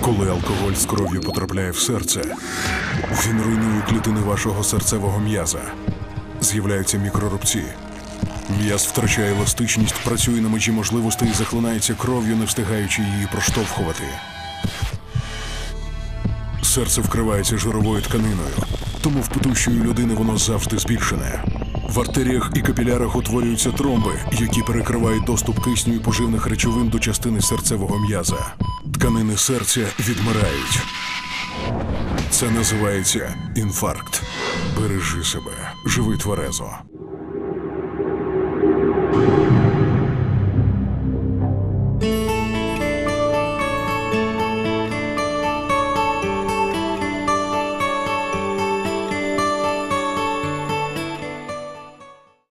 Коли алкоголь з кров'ю потрапляє в серце, він руйнує клітини вашого серцевого м'яза. З'являються мікрорубці. М'яз втрачає еластичність, працює на межі можливостей і захлинається кров'ю, не встигаючи її проштовхувати. Серце вкривається жировою тканиною, тому в потущої людини воно завжди збільшене. В артеріях і капілярах утворюються тромби, які перекривають доступ кисню і поживних речовин до частини серцевого м'яза. Тканини серця відмирають. Це називається інфаркт. Бережи себе, живи тверезо.